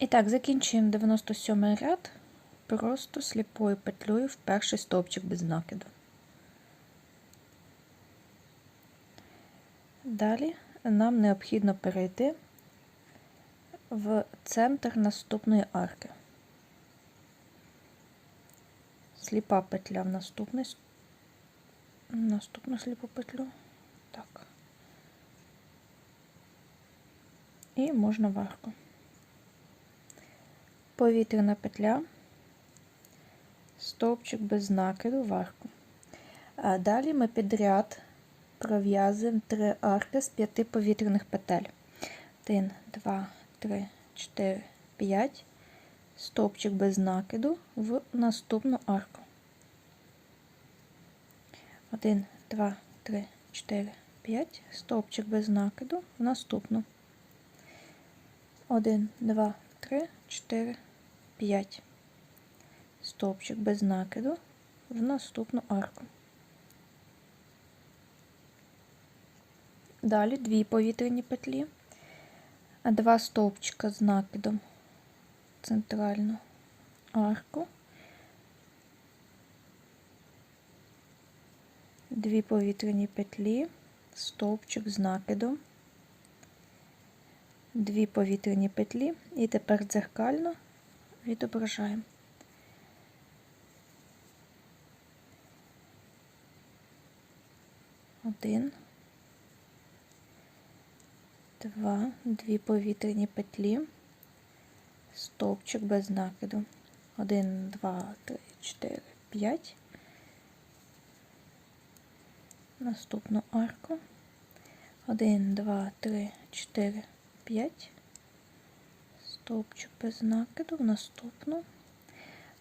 І так, закінчуємо 97 ряд просто сліпою петлею в перший стовпчик без накиду. Далі нам необхідно перейти в центр наступної арки. Сліпа петля в наступний, наступну сліпу петлю. Так. І можна в арку. Повітряна петля, стовпчик без накиду в арку. А далі ми підряд пров'язуємо три арки з п'яти повітряних петель. 1, 2, 3, 4, 5. Стовпчик без накиду в наступну арку. 1, 2, 3, 4, 5. Стовпчик без накиду в наступну. 1, 2, 3, 4, 5. Стовпчик без накиду в наступну арку. Далі дві повітряні петлі, два стовпчика з накидом в центральну арку. Дві повітряні петлі, стовпчик з накидом, дві повітряні петлі і тепер дзеркально відображаємо. Один, два, дві повітряні петлі, стовпчик без накиду. Один, два, три, чотири, п'ять. Наступну арку. Один, два, три, чотири, п'ять. Стовпчик без накиду в наступну.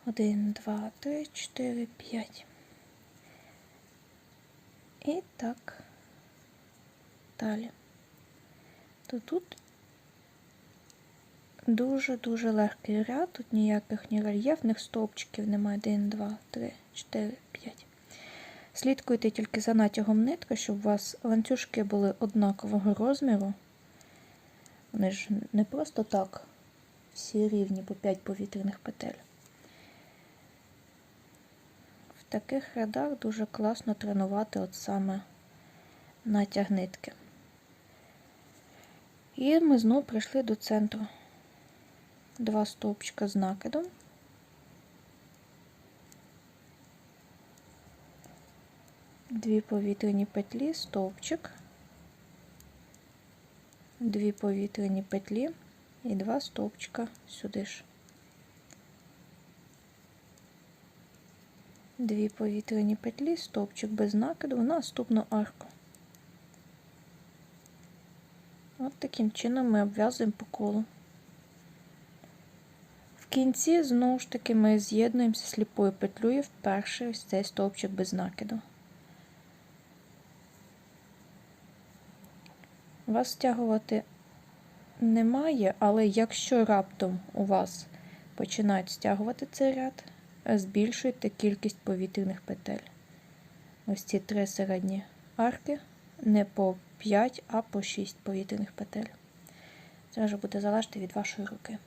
Один, два, три, чотири, п'ять. І так далі. То тут дуже-дуже легкий ряд, тут ніяких ні рельєфних стовпчиків немає. 1, 2, 3, 4, 5. Слідкуйте тільки за натягом нитки, щоб у вас ланцюжки були однакового розміру. Вони ж не просто так всі рівні по 5 повітряних петель. В таких рядах дуже класно тренувати от саме натяг нитки. І ми знову прийшли до центру. Два стовпчика з накидом. Дві повітряні петлі, стовпчик, дві повітряні петлі і два стовпчика сюди ж. Дві повітряні петлі, стовпчик без накиду в наступну арку. От таким чином ми обв'язуємо по колу. В кінці, знову ж таки, ми з'єднуємося сліпою петлею в перший ось цей стовпчик без накиду. Вас стягувати немає, але якщо раптом у вас починають стягувати цей ряд, збільшуйте кількість повітряних петель. Ось ці три середні арки не по 5, а по 6 повітряних петель. Це вже буде залежати від вашої руки.